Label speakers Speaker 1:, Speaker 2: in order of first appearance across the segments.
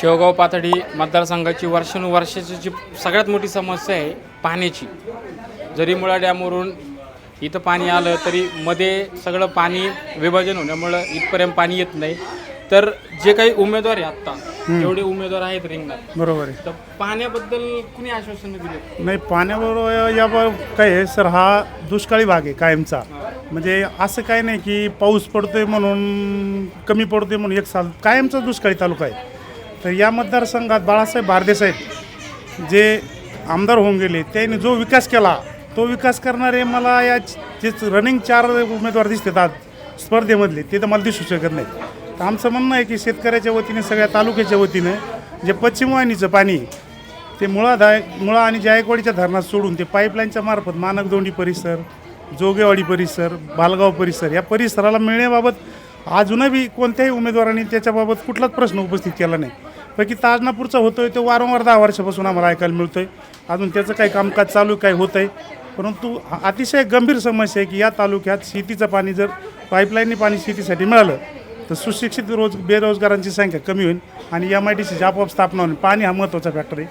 Speaker 1: शेवगाव पाथडी मतदारसंघाची वर्षानुवर्षाची जी सगळ्यात मोठी समस्या आहे पाण्याची. जरी मुळा डॅमवरून इथं पाणी आलं तरी मध्ये सगळं पाणी विभाजन होण्यामुळं इथपर्यंत पाणी येत नाही. तर जे काही उमेदवार आहे आत्ता जेवढे उमेदवार आहेत रिंगणात
Speaker 2: बरोबर आहे.
Speaker 1: तर पाण्याबद्दल कुणी आश्वासन दिले?
Speaker 2: नाही पाण्याबरोबर यावर काय आहे सर हा दुष्काळी भाग आहे कायमचा. म्हणजे असं काय नाही की पाऊस पडतोय म्हणून कमी पडतोय म्हणून एक साल कायमचा दुष्काळी तालुका आहे. तर या मतदारसंघात बाळासाहेब भारदेसाहेब जे आमदार होऊन गेले त्यांनी जो विकास केला तो विकास करणारे मला या जे रनिंग चार उमेदवार दिसतात आज स्पर्धेमधले ते तर मला दिसू शकत नाही तर आमचं म्हणणं आहे की शेतकऱ्याच्या वतीने सगळ्या तालुक्याच्या वतीनं जे पश्चिम वाहिनीचं पाणी ते मुळादाय मुळा आणि जायकवाडीच्या धरणात सोडून ते पाईपलाईनच्या मार्फत मानकदोंडी परिसर जोगेवाडी परिसर बालगाव परिसर या परिसराला मिळण्याबाबत अजूनही कोणत्याही उमेदवारांनी त्याच्याबाबत कुठलाच प्रश्न उपस्थित केला नाही. पैकी ताजनापूरचा होतोय तो वारंवार दहा वर्षापासून आम्हाला ऐकायला मिळतोय. अजून त्याचं काही कामकाज चालू काही होत आहे परंतु अतिशय गंभीर समस्या आहे की या तालुक्यात शेतीचं पाणी जर पाईपलाईनने पाणी शेतीसाठी मिळालं तर सुशिक्षित रोज बेरोजगारांची संख्या कमी होईल आणि एम आय डी सीची आपोआप स्थापना होईल. पाणी हा महत्त्वाचा फॅक्टर आहे.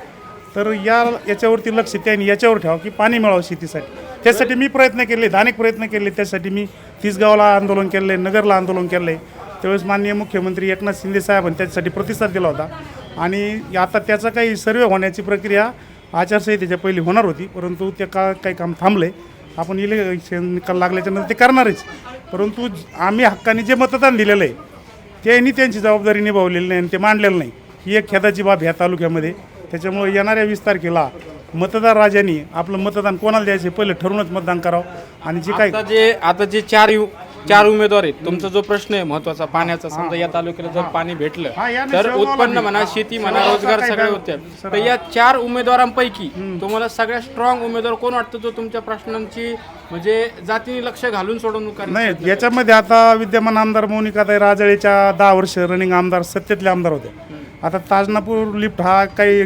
Speaker 2: तर या याच्यावरती लक्ष त्यांनी याच्यावर ठेवा की पाणी मिळावं शेतीसाठी. त्यासाठी मी प्रयत्न केले अनेक प्रयत्न केले त्यासाठी मी तिसगावला आंदोलन केलं आहे नगरला आंदोलन केलं आहे त्यावेळेस माननीय मुख्यमंत्री एकनाथ शिंदे साहेबांनी त्याच्यासाठी प्रतिसाद दिला होता. आणि आता त्याचा काही सर्वे होण्याची प्रक्रिया आचारसंहितेच्या पहिली होणार होती परंतु ते का काही काम थांबले आपण इलेक्शन निकाल लागल्याच्या नंतर ते करणारच. परंतु आम्ही हक्काने जे मतदान दिलेलं आहे त्यांनी त्यांची जबाबदारी निभावलेली नाही आणि ते मांडलेलं नाही. ही एक खेदाची बाब ह्या तालुक्यामध्ये. त्याच्यामुळे येणाऱ्या वीस तारखेला मतदार राजांनी आपलं मतदान कोणाला द्यायचं पहिलं ठरूनच मतदान करावं. आणि जे काय
Speaker 1: आता जे आता जे चार यु- चार उमेदवार आहेत. तुमचा जो प्रश्न आहे महत्त्वाचा पाण्याचा समजा या तालुक्याला जर पाणी भेटलं तर उत्पन्न. म्हणा शेती म्हणा रोजगार सगळे होते. तर या चार उमेदवारांपैकी तुम्हाला सगळ्यात स्ट्रॉंग उमेदवार कोण वाटतं? जो तुमच्या प्रश्नांची म्हणजे जातीने लक्ष घालून सोडवणूक
Speaker 2: नाही याच्यामध्ये आता विद्यमान आमदार मोनिकाताई राजळेच्या दहा वर्ष रनिंग आमदार सत्तेतले आमदार होते. आता ताजनापूर लिफ्ट हा काही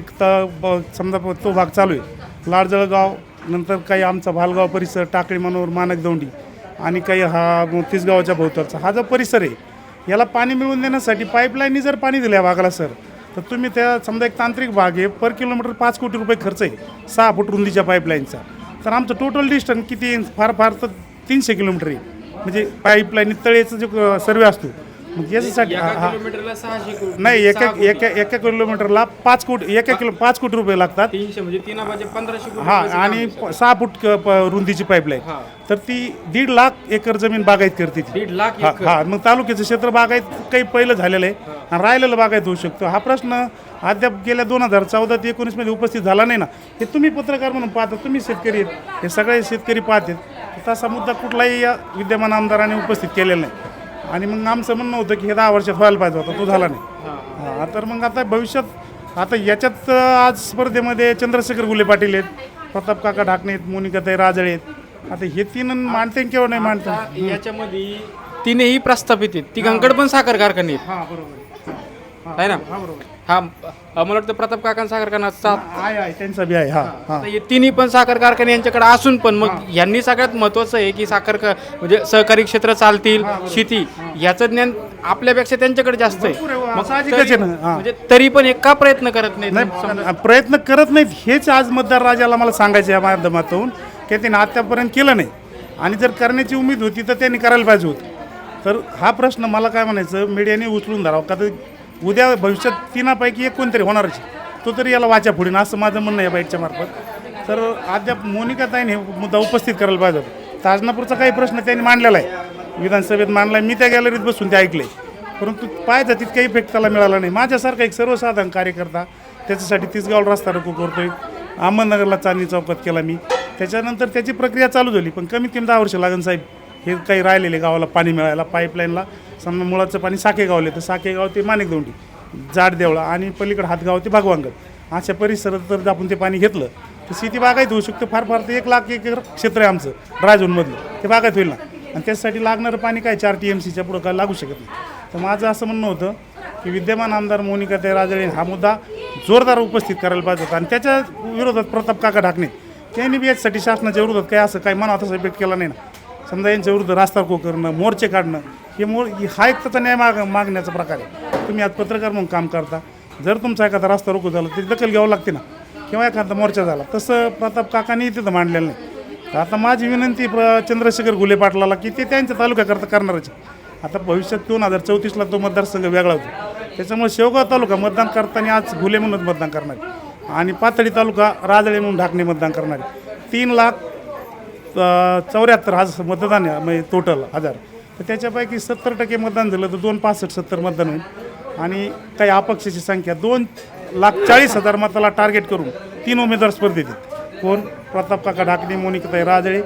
Speaker 2: समजा तो भाग चालू आहे. लाडजळगाव नंतर काही आमचा भालगाव परिसर टाकळी मनोर मानकदौंडी आणि काही हा म- तिसगावच्या भोवतालचा हा जो परिसर आहे याला पाणी मिळवून देण्यासाठी पाईपलाईननी जर पाणी दिलं या भागाला सर तर तुम्ही त्या समजा एक तांत्रिक भाग आहे पर किलोमीटर पाच कोटी रुपये खर्च आहे सहा फूट रुंदीच्या पाईपलाईनचा तर आमचं टोटल डिस्टन्स किती फार फार तर तीनशे किलोमीटर आहे. म्हणजे पाईपलाईन तळेचा जो सर्वे असतो मग याच्यासाठी
Speaker 1: एका
Speaker 2: हा-
Speaker 1: किलोमीटरला सहाशे कोटी-
Speaker 2: नाही एका
Speaker 1: सहा कोटी.
Speaker 2: एका एका किलोमीटरला पाच कोटी एका किलो पाच कोटी रुपये लागतात.
Speaker 1: तीनशे म्हणजे तीन पंधराशे कोटी
Speaker 2: हा
Speaker 1: रुपयाचं काम
Speaker 2: आणि
Speaker 1: आहे, सर.
Speaker 2: प- सहा फूट क- प- रुंदीची पाईपलाईन
Speaker 1: हा.
Speaker 2: तर ती दीड लाख एकर जमीन बागायत करते ती.
Speaker 1: दीड लाख
Speaker 2: हा
Speaker 1: एकर.
Speaker 2: हा मग तालुक्याचं क्षेत्र बागायत काही पहिलं झालेलं आहे. आणि राहिलेलं बागायत होऊ शकतो. हा प्रश्न अद्याप गेल्या दोन हजार चौदा ते एकोणीसमध्ये उपस्थित झाला नाही ना. हे तुम्ही पत्रकार म्हणून पाहता तुम्ही शेतकरी आहेत. हे सगळे शेतकरी पाहतात तसा मुद्दा कुठलाही या विद्यमान आमदारांनी उपस्थित केलेला नाही. आणि मग आमचं म्हणणं होतं की हे दहा वर्षात व्हायला पाहिजे होता तो झाला नाही. हा तर मग आता भविष्यात आता याच्यात आज स्पर्धेमध्ये चंद्रशेखर गुले पाटील आहेत प्रताप काका ढाकणे आहेत मोनिकाताई राजळे आहेत. आता हे तीन मांडते किंवा नाही
Speaker 1: आता याच्यामध्ये तीनही प्रस्थापित आहेत. तिघांकडे पण साखर कारखाने आहेत.
Speaker 2: हा बरोबर.
Speaker 1: आहे ना?
Speaker 2: हा बरोबर.
Speaker 1: हा मला वाटतं प्रताप काकांचा साखर कारखाना सात
Speaker 2: आहे आहे त्यांचा बी आहे हा हा.
Speaker 1: हे तिन्ही पण साखर कारखाने यांच्याकडे असून पण मग यांनी सगळ्यात महत्वाचं आहे की साखर का म्हणजे सहकारी क्षेत्र चालतील शेती. याचं ज्ञान आपल्यापेक्षा त्यांच्याकडे जास्त आहे.
Speaker 2: भरपूर आहे, वा,
Speaker 1: मग
Speaker 2: साहजिकच
Speaker 1: तरी-
Speaker 2: ना, हा.
Speaker 1: म्हणजे तरी पण एक का प्रयत्न करत नाही
Speaker 2: नाही प्रयत्न करत नाहीत हेच आज मतदार राजाला मला सांगायचं या माध्यमातून की त्यांनी आत्तापर्यंत केलं नाही. आणि जर करण्याची उमेद होती तर त्यांनी करायला पाहिजे होतं. तर हा प्रश्न मला काय म्हणायचं मीडियाने उचलून धरावं का तर उद्या भविष्यात तिनापैकी एक कोणतरी होणारच तो तरी याला वाचा पुढे असं माझं म्हणणं आहे बाईकच्या मार्फत. तर अद्याप मोनिकाताईने हे मुद्दा उपस्थित करायला पाहिजे होता. ताजनापूरचा काही प्रश्न त्यांनी मांडलेला आहे. विधानसभेत मांडला मी त्या गॅलरीत बसून ते ऐकले. परंतु पाहायचा तितका इफेक्ट त्याला मिळाला नाही. माझ्यासारखा एक सर्वसाधारण कार्यकर्ता त्याच्यासाठी तिसगाव रस्ता रोको करतोय. अहमदनगरला चांदणी चौकात केला मी. त्याच्यानंतर त्याची प्रक्रिया चालू झाली पण कमीत कमी दहा वर्ष लागन साहेब. हे काही राहिलेले गावाला पाणी मिळायला पाईपलाईनला समजा मुळाचं पाणी साकेगावले तर साखेगाव ते माणिकदोंडी जाड देवळा आणि पलीकडे हातगाव ते भगवानगड अशा परिसरात जर आपण ते पाणी घेतलं तर शेती बागायत होऊ शकतं. फार फार ते एक लाख एक क्षेत्र आहे आमचं राजूनमधलं. ते बागायत होईल ना. आणि त्यासाठी लागणारं पाणी काय? चार टी एम सीच्या पुढं काय लागू शकत नाही. तर माझं असं म्हणणं होतं की विद्यमान आमदार मोनिका ते राजळे हा मुद्दा जोरदार उपस्थित करायला पाहिजे होता. आणि त्याच्या विरोधात प्रताप काका ढाकणे त्यांनी बी याचसाठी शासनाच्या विरोधात काय असं काय मनात असा इफेक्ट केला नाही ना. समजा यांच्या विरुद्ध रास्ता रोको करणं मोर्चे काढणं हे मोर हा एक त्याचा न्याय माग मागण्याचा प्रकार आहे. तुम्ही आज पत्रकार म्हणून काम करता. जर तुमचा एखादा रास्ता रोको झाला त्याची दखल घ्यावं लागते ना. किंवा एखादा मोर्चा झाला. तसं प्रताप काकांनी तिथं मांडलेलं नाही. तर आता माझी विनंती प्र चंद्रशेखर घुले पाटलाला की ते त्यांच्या तालुक्याकरता करणारच आता भविष्यात दोन हजार चौतीसला तो मतदारसंघ वेगळा होतो. त्याच्यामुळे शेवगाव तालुका मतदान करताना आज घुले म्हणून मतदान करणार आहे. आणि पाथडी तालुका राजळे म्हणून ढाकणे मतदान करणार आहे. तीन लाख चौऱ्याहत्तर हजार मतदान आहे म्हणजे टोटल हजार. तर त्याच्यापैकी सत्तर टक्के मतदान झालं तर दोन पासष्ट सत्तर मतदान होईल. आणि काही अपक्षाची संख्या दोन लाख चाळीस हजार मताला टार्गेट करून तीन उमेदवार स्पर्धेत कोण? प्रताप काका ढाकणे मोनिकाताई राजळे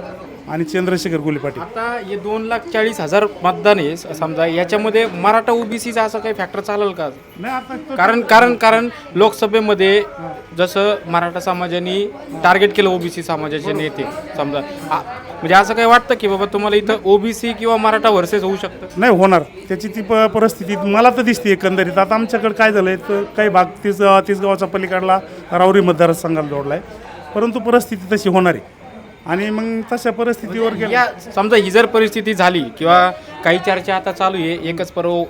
Speaker 2: आणि चंद्रशेखर गुले पाटील.
Speaker 1: आता हे दोन लाख चाळीस हजार मतदान आहे स- समजा याच्यामध्ये मराठा ओबीसीचा असं काही फॅक्टर चालेल का?
Speaker 2: नाही आता तो-
Speaker 1: कारण कारण कारण लोकसभेमध्ये जसं मराठा समाजाने टार्गेट केलं ओबीसी समाजाचे नेते समजा. आ- म्हणजे असं काही वाटतं की बाबा तुम्हाला इथं ओबीसी किंवा मराठा वर्सेस होऊ शकतं?
Speaker 2: नाही होणार. त्याची ती प परिस्थिती मला तर दिसते एकंदरीत. आता आमच्याकडे काय झालं आहे तर काही भाग तीस तिसगावचा पलीकडला रावरी मतदारसंघाला जोडला आहे परंतु परिस्थिती तशी होणार आहे. आणि मग तशा परिस्थितीवर गेलं.
Speaker 1: या समजा ही जर परिस्थिती झाली किंवा काही चर्चा आता चालू आहे एकच पर्व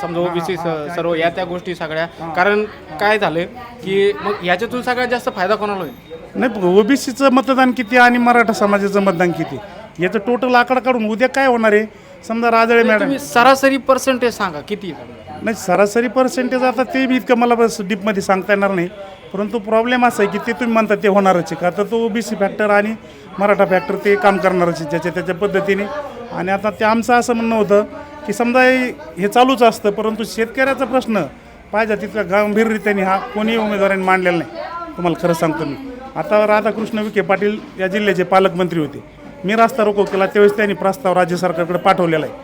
Speaker 1: समजा ओबीसी सर्व या त्या गोष्टी सगळ्या. कारण काय झालं की मग याच्यातून सगळ्यात जास्त फायदा कोणाला होईल?
Speaker 2: नाही ओबीसीचं मतदान किती आणि मराठा समाजाचं मतदान किती? याचं टोटल आकडा काढून उद्या काय होणार आहे? समजा राजळे मॅडम.
Speaker 1: तुम्ही सरासरी पर्सेंटेज सांगा किती
Speaker 2: नाही सरासरी पर्सेंटेज आता ते बी इतकं मला बस डीपमध्ये सांगता येणार नाही. परंतु प्रॉब्लेम असा आहे की ते तुम्ही म्हणता ते होणारच आहे. का तर तो ओबीसी फॅक्टर आणि मराठा फॅक्टर ते काम करणारच आहे ज्याच्या त्याच्या पद्धतीने. आणि आता ते आमचं असं म्हणणं होतं की समजा हे हे चालूच असतं परंतु शेतकऱ्याचा प्रश्न पाहिजे तितका गंभीररित्याने हा कोणी उमेदवारांनी मांडलेला नाही. तुम्हाला खरं सांगतो मी. आता राधाकृष्ण विखे पाटील या जिल्ह्याचे पालकमंत्री होते. मी रास्ता रोको केला त्यावेळेस त्यांनी प्रस्ताव राज्य सरकारकडे पाठवलेला आहे.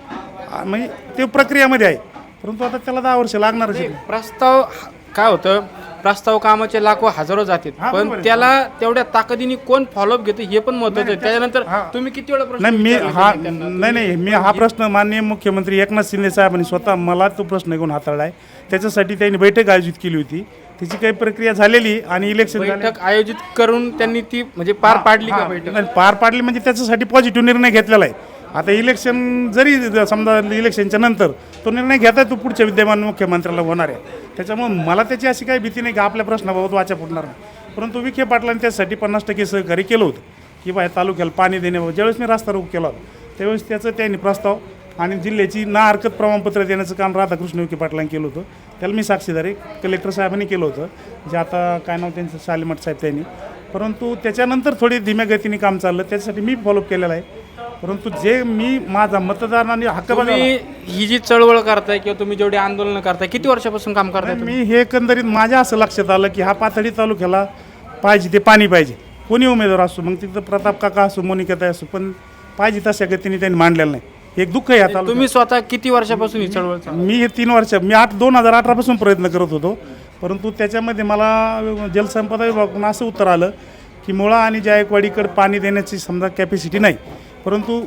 Speaker 2: आ, म्हणजे ते प्रक्रियामध्ये आहे. परंतु आता त्याला दहा वर्ष लागणारच आहे
Speaker 1: प्रस्ताव ह- काय होतं प्रस्ताव कामाचे लाखो हजारो जातात
Speaker 2: हा,
Speaker 1: पण
Speaker 2: आहे.
Speaker 1: त्याला तेवढ्या ताकदीने कोण फॉलोअप घेतं हे पण महत्वाचं आहे. त्याच्यानंतर तुम्ही किती वेळा प्रश्न
Speaker 2: नाही मी
Speaker 1: विचारले
Speaker 2: हा
Speaker 1: त्यांना?
Speaker 2: नाही नाही मी हा प्रश्न माननीय मुख्यमंत्री एकनाथ शिंदे साहेबांनी स्वतः मला तो प्रश्न घेऊन हाताळला आहे. त्याच्यासाठी त्यांनी बैठक आयोजित केली होती. त्याची काही प्रक्रिया झालेली आणि इलेक्शन
Speaker 1: बैठक आयोजित करून त्यांनी ती म्हणजे पार पाडली का बैठक?
Speaker 2: नाही, पार पाडली म्हणजे त्याच्यासाठी पॉझिटिव्ह निर्णय घेतलेला आहे. आता इलेक्शन जरी ज- समजा इलेक्शनच्या नंतर तो निर्णय घेता तो पुढच्या विद्यमान मुख्यमंत्र्याला होणार आहे. त्याच्यामुळे मला त्याची अशी काही भीती नाही की आपल्या प्रश्नाबाबत वाचा फुटणार नाही. परंतु विखे पाटलांनी त्यासाठी पन्नास टक्के सहकार्य केलं होतं. की बा या तालुक्याला पाणी देण्याबाबत ज्यावेळेस मी रास्ता रोग केला होता त्यावेळेस त्याचं त्यांनी प्रस्ताव आणि जिल्ह्याची ना हरकत प्रमाणपत्र देण्याचं काम राधाकृष्ण विखे पाटलांनी केलं होतं. त्याला मी साक्षीदार आहे कलेक्टर साहेबांनी केलं होतं जे आता काय नाव त्यांचं शालिमठ साहेब त्यांनी. परंतु त्याच्यानंतर थोडी धीम्या गतीने काम चाललं. त्याच्यासाठी मी फॉलोअप केलेलं आहे. परंतु जे मी माझा मतदारांनी हक्क
Speaker 1: तुम्ही ही जी चळवळ करताय किंवा तुम्ही जेवढी आंदोलन करताय किती वर्षापासून काम करताय तुम्ही?
Speaker 2: मी हे एकंदरीत माझ्या असं लक्षात आलं की हा पाथडी तालुक्याला पाहिजे ते पाणी पाहिजे. कोणी उमेदवार असो मग तिथं प्रताप काका असो मोनिकाताई असो पण पाहिजे तशा गतीने त्यांनी मांडलेलं नाही. एक दुःख आहे आता
Speaker 1: तुम्ही स्वतः किती वर्षापासून ही चळवळ?
Speaker 2: मी हे तीन वर्ष मी आठ दोन हजार अठरापासून प्रयत्न करत होतो. परंतु त्याच्यामध्ये मला जलसंपदा विभागाकडून असं उत्तर आलं की मुळा आणि जायकवाडीकडे पाणी देण्याची समजा कॅपॅसिटी नाही. परंतु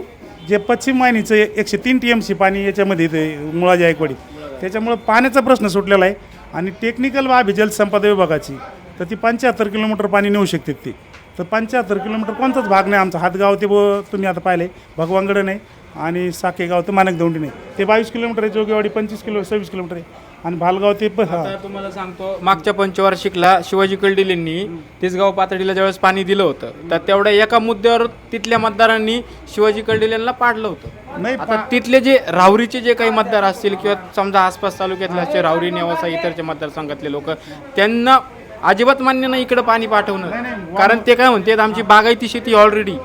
Speaker 2: जे पश्चिम वाहिनीचं एकशे तीन टी एम सी पाणी याच्यामध्ये येते मुळा जायकवाडी त्याच्यामुळं पाण्याचा प्रश्न सुटलेला आहे. आणि टेक्निकल बाब आहे जलसंपदा विभागाची तर ती पंच्याहत्तर किलोमीटर पाणी नेऊ शकते ती. तर पंच्याहत्तर किलोमीटर कोणताच भाग नाही आमचा. हातगाव ते ब तुम्ही आता पाहिले भगवानगड नाही. आणि साकेगाव ते मानकदौंडी नाही ते बावीस किलोमीटर आहे जोगेवाडी पंचवीस किलो सव्वीस किलोमीटर आहे. आणि भालगाव ते हा.
Speaker 1: आता तुम्हाला सांगतो मागच्या पंचवार्षिकला शिवाजी कलडिलेंनी तिसगाव पातळीला ज्यावेळेस पाणी दिलं होतं तर तेवढ्या एका मुद्द्यावर तिथल्या मतदारांनी शिवाजी कलडिलेंना पाडलं होतं.
Speaker 2: नाही
Speaker 1: आता तिथले जे राहुरीचे जे काही मतदार असतील किंवा समजा आसपास तालुक्यातले असते राहुरी नेवासा इतरच्या मतदारसंघातले लोक त्यांना अजिबात मान्य नाही इकडे पाणी पाठवणं. कारण ते काय म्हणतात आमची बागायती शेती ऑलरेडी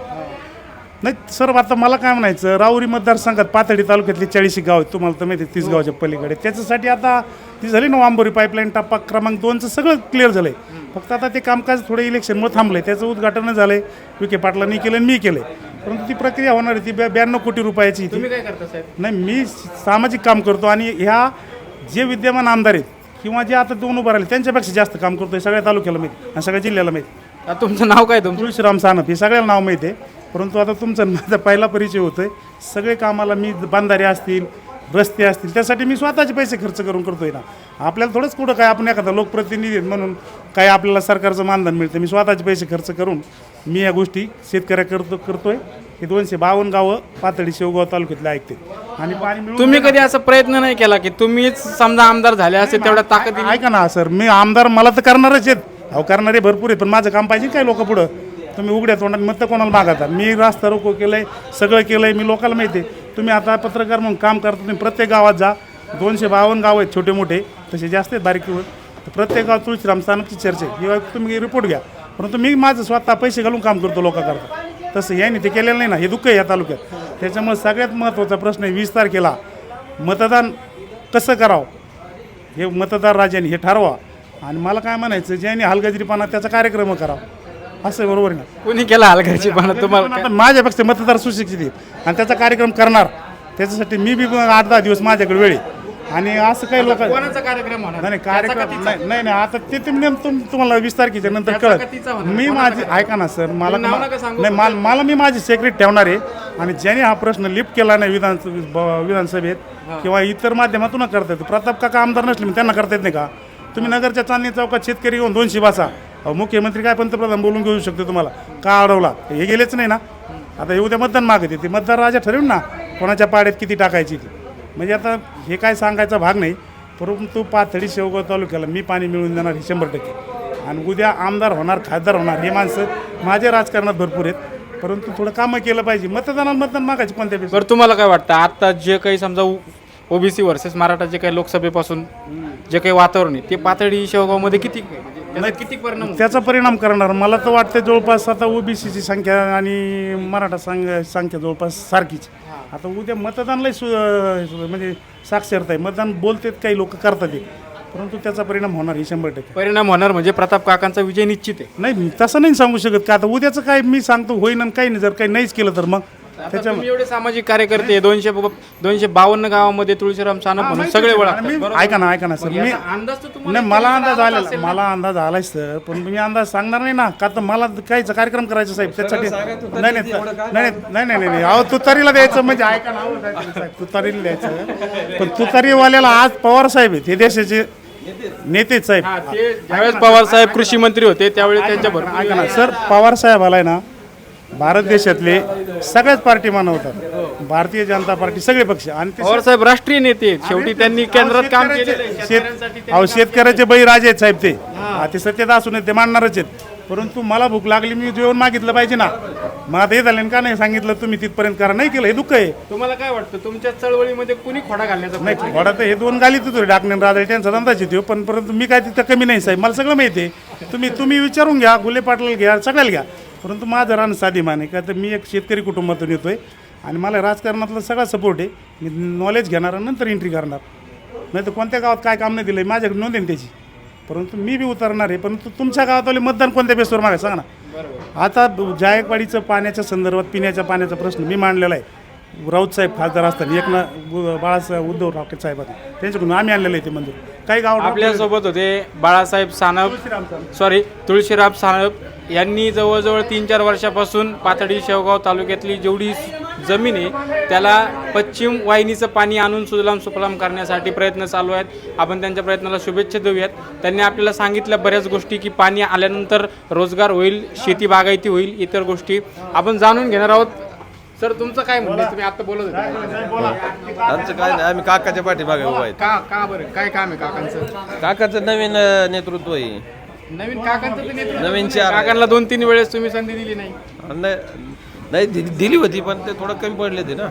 Speaker 2: नाही सर आता मला काय म्हणायचं? राऊरी मतदारसंघात पाथडी तालुक्यातले चाळीशी गाव आहेत. तुम्हाला तर माहिती आहे, तीस गावच्या पलीकडे. त्याच्यासाठी आता ती झाली ना वांबोरी पाईपलाईन टप्पा क्रमांक दोनचं सगळं क्लिअर झालं आहे फक्त आता ते कामकाज थोडं इलेक्शनमुळे थांबलं आहे त्याचं उद्घाटन झालं आहे विखे पाटलांनी केलं आणि मी केलं परंतु ती प्रक्रिया होणार आहे. ती ब्या- ब्याण्णव कोटी रुपयाची ती.
Speaker 1: तुम्ही काय करता साहेब?
Speaker 2: नाही मी सामाजिक काम करतो आणि ह्या जे विद्यमान आमदार आहेत किंवा जे आता दोन उभं राहिले त्यांच्यापेक्षा जास्त काम करतोय सगळ्या तालुक्याला माहिती आणि सगळ्या जिल्ह्याला माहिती.
Speaker 1: आता तुमचं नाव काय तुमचं?
Speaker 2: तुळशीराम सानप हे सगळ्याला नाव माहिती आहे. परंतु आता तुमचा माझा पहिला परिचय होतोय. सगळे कामाला मी बांधारे असतील रस्ते असतील त्यासाठी मी स्वतःचे पैसे खर्च करून करतोय ना. आपल्याला थोडंच कुठं काय आपण एखादा लोकप्रतिनिधी म्हणून काय आपल्याला सरकारचं मानधन मिळतं मी स्वतःचे पैसे खर्च करून मी या गोष्टी शेतकऱ्या करतो करतोय. हे दोनशे बावन्न गावं पातळी शेवगाव तालुक्यातले ऐकते आणि पाणी
Speaker 1: तुम्ही कधी असा प्रयत्न नाही केला की तुम्हीच समजा आमदार झाले असे तेवढ्या ताकदीने?
Speaker 2: ऐका ना सर मी आमदार मला तर करणारच आहेत. अहो करणारे भरपूर आहेत पण माझं काम पाहिजे काय लोक पुढं. तुम्ही उघड्या तोंडात मत कोणाला मागता? मी रास्ता रोको आहे सगळं केलं आहे मी लोकांना माहिती आहे. तुम्ही आता पत्रकार म्हणून काम करता तुम्ही प्रत्येक गावात जा. दोनशे बावन्न गाव आहेत छोटे मोठे. तसे जास्त आहेत बारीक तर प्रत्येक गाव तुळशीराम स्थानकची चर्चा आहे. किंवा तुम्ही रिपोर्ट घ्या. परंतु मी माझं स्वतः पैसे घालून काम करतो लोकांकरता. तसं याने ते केलेलं नाही ना. हे दुःख आहे या तालुक्यात. त्याच्यामुळे सगळ्यात महत्त्वाचा प्रश्न आहे वीस तारखेला मतदान कसं करावं? हे मतदार राजाने हे ठरवा. आणि मला काय म्हणायचं ज्याने हलगजरीपणा त्याचा कार्यक्रम करावा. असं बरोबर आहे ना?
Speaker 1: कोणी केला हलगर्जी पण तुम्हाला
Speaker 2: पण आता माझ्यापेक्षा मतदार सुशिक्षित आहेत. आणि त्याचा कार्यक्रम करणार. त्याच्यासाठी मी बी आठ दहा दिवस माझ्याकडे वेळ आहे. आणि असं काही लोक
Speaker 1: कोणाचा कार्यक्रम होणार?
Speaker 2: नाही नाही, कार्यक्रम नाही नाही नाही, आता ते तुम्ही नेम- तुम- तुम्हाला वीस तारखेच्या नंतर
Speaker 1: त्याचा का
Speaker 2: कळत
Speaker 1: होणार?
Speaker 2: मी माझी ऐका ना सर मला
Speaker 1: नाव नका सांगू.
Speaker 2: नाही मला मला मी माझी सेक्रेट ठेवणार आहे. आणि ज्याने हा प्रश्न लिफ्ट केला नाही विधान ब- विधानसभेत किंवा इतर माध्यमातून करता येतो. प्रताप काका आमदार नसले मग त्यांना करता येत नाही का? तुम्ही नगरच्या चांदणी चौकात शेतकरी घेऊन दोनशे बसा. मुख्यमंत्री काय पंतप्रधान बोलून घेऊ शकतो तुम्हाला? का अडवला? हे गेलेच नाही ना? आता हे उद्या मतदान मागत ते मतदार राजा ठरवून ना? कोणाच्या पाड्यात किती टाकायची? ती म्हणजे आता हे काय सांगायचा भाग नाही. परंतु पाथडी शेवगाव तालुक्याला मी पाणी मिळवून देणार हे शंभर टक्के. आणि उद्या आमदार होणार खासदार होणार हे माणसं माझ्या राजकारणात भरपूर आहेत. परंतु थोडं कामं केलं पाहिजे. मतदानात मतदान मागायचे कोणत्या बेस
Speaker 1: बरं तुम्हाला काय वाटतं? आता जे काही समजा ओबीसी वर्सेस मराठा जे काही लोकसभेपासून जे काही वातावरण आहे ते पातळी शेवगावमध्ये किती? त्याचा किती परिणाम होतो?
Speaker 2: त्याचा परिणाम करणार. मला तर वाटतं जवळपास आता ओबीसीची संख्या आणि मराठा संघ संख्या जवळपास सारखीच. आता उद्या मतदानलाही सु म्हणजे साक्षरता आहे. मतदान बोलतेत काही लोक करतात ते परंतु त्याचा परिणाम होणार हे शंभर टक्के.
Speaker 1: परिणाम होणार म्हणजे प्रताप काकांचा विजय निश्चित आहे.
Speaker 2: नाही मी तसं नाही सांगू शकत का? आता उद्याचं काय मी सांगतो होईन आणि काही नाही. जर काही नाहीच केलं तर मग?
Speaker 1: तुम्ही एवढे सामाजिक कार्यकर्ते दोनशे दोनशे बावन्न गावामध्ये तुळशीराम सानप म्हणून सगळे
Speaker 2: आणि मी? ऐका ना ऐका ना सर. मी
Speaker 1: याचा अंदाज तर तुम्हाला
Speaker 2: नाही मला अंदाज
Speaker 1: आला
Speaker 2: आलेला मला अंदाज आलाय सर. पण मी अंदाज सांगणार नाही ना का तर मला काहीच कार्यक्रम करायचा साहेब त्यासाठी नाही नाही नाही नाही नाही नाही अहो तुतारीला द्यायचं म्हणजे ऐका ना अहो, साहेब तुतारीला द्यायचं. पण तुतारीवाल्याला आज पवार साहेब आहेत हे देशाचे नेते आहेत साहेब.
Speaker 1: हा, ते ज्यावेळेस पवार साहेब कृषी मंत्री होते त्यावेळी त्यांच्या भरपूर
Speaker 2: ऐका ना सर पवार साहेब आलाय ना भारत देशातले सगळ्याच पार्टी मानवतात. भारतीय जनता पार्टी सगळे पक्ष. आणि ते
Speaker 1: पवार साहेब राष्ट्रीय नेते आहेत. शेवटी त्यांनी केंद्रात काम
Speaker 2: शेतकऱ्याचे-
Speaker 1: केलेलं आहे. शेतकऱ्यांसाठी
Speaker 2: शेत अहो शेतकऱ्याचे बळीराजे आहेत साहेब ते. हा, ते सत्तेत असून ते मानणारच आहेत. परंतु मला भूक लागली मी जेवण मागितलं पाहिजे ना. मग आता हे झालं का नाही सांगितलं तुम्ही तिथपर्यंत? करा नाही केलं हे दुःख आहे.
Speaker 1: तुम्हाला काय वाटतं? तुमच्या चळवळीमध्ये कुणी खोडा घालण्याचा
Speaker 2: नाही
Speaker 1: प्रयत्न
Speaker 2: थोडा तर हे दोन गाली तुझे डाकणे राजा त्यांचा धंदाच येतो पण परंतु मी काय तिथं कमी नाही साहेब. मला सगळं माहिती आहे. तुम्ही तुम्ही विचारून घ्या गुले पाटला घ्या सगळ्याला घ्या. परंतु माझं रान साधी मान आहे का तर मी एक शेतकरी कुटुंबातून येतोय आणि मला राजकारणातला सगळा सपोर्ट आहे. मी नॉलेज घेणार आणि नंतर एंट्री करणार. नाही तर कोणत्या गावात काय काम नाही दिलं माझ्याकडे नोंद आहे ना त्याची. परंतु मी बी उतरणार आहे परंतु तुमच्या गावातले मतदान कोणत्या बेसवर मागा सांगा ना. आता जायकवाडीचं पाण्याच्या संदर्भात पिण्याच्या पाण्याचा प्रश्न मी मांडलेला आहे. राऊत साहेब खासदार असताना एक ना बाळासाहेब उद्धव ठाकरे साहेबांनी. त्यांच्याकडून आम्ही आणलेलं आहे ते मंदिर. काही गाव
Speaker 1: आपल्यासोबत होते बाळासाहेब सानप सॉरी तुळशीराम सानप यांनी जवळजवळ तीन चार वर्षापासून पाथडी शेवगाव तालुक्यातली जेवढी जमीन आहे त्याला पश्चिम वाहिनीचं पाणी आणून सुजलाम सुफलाम करण्यासाठी प्रयत्न चालू आहेत. आपण त्यांच्या प्रयत्नाला शुभेच्छा देऊयात. त्यांनी आपल्याला सांगितल्या बऱ्याच गोष्टी की पाणी आल्यानंतर रोजगार होईल शेती बागायती होईल इतर गोष्टी. आपण जाणून घेणार आहोत. सर तुमचं काय म्हणणं आहे? तुम्ही आता बोलत होते.
Speaker 3: आमचं काय नाही आम्ही काकाच्या पाठीमागे उभा आहेत
Speaker 1: का का बरं? काय काम आहे काकांचं?
Speaker 3: काकाचं नवीन अं, नेतृत्व आहे.
Speaker 1: नवीन काकांचं तर नेतृत्व
Speaker 3: नवीन. चार.
Speaker 1: काकांना दोन तीन वेळेस तुम्ही संधी दिली नाही
Speaker 3: नाही नाही दि- दिली होती पण ते थोडं कमी पडले ते ना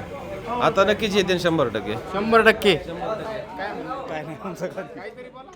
Speaker 3: आता नक्कीच येते शंभर टक्के
Speaker 1: शंभर टक्के
Speaker 2: काय नाही आमचं काय.
Speaker 1: काहीतरी बोला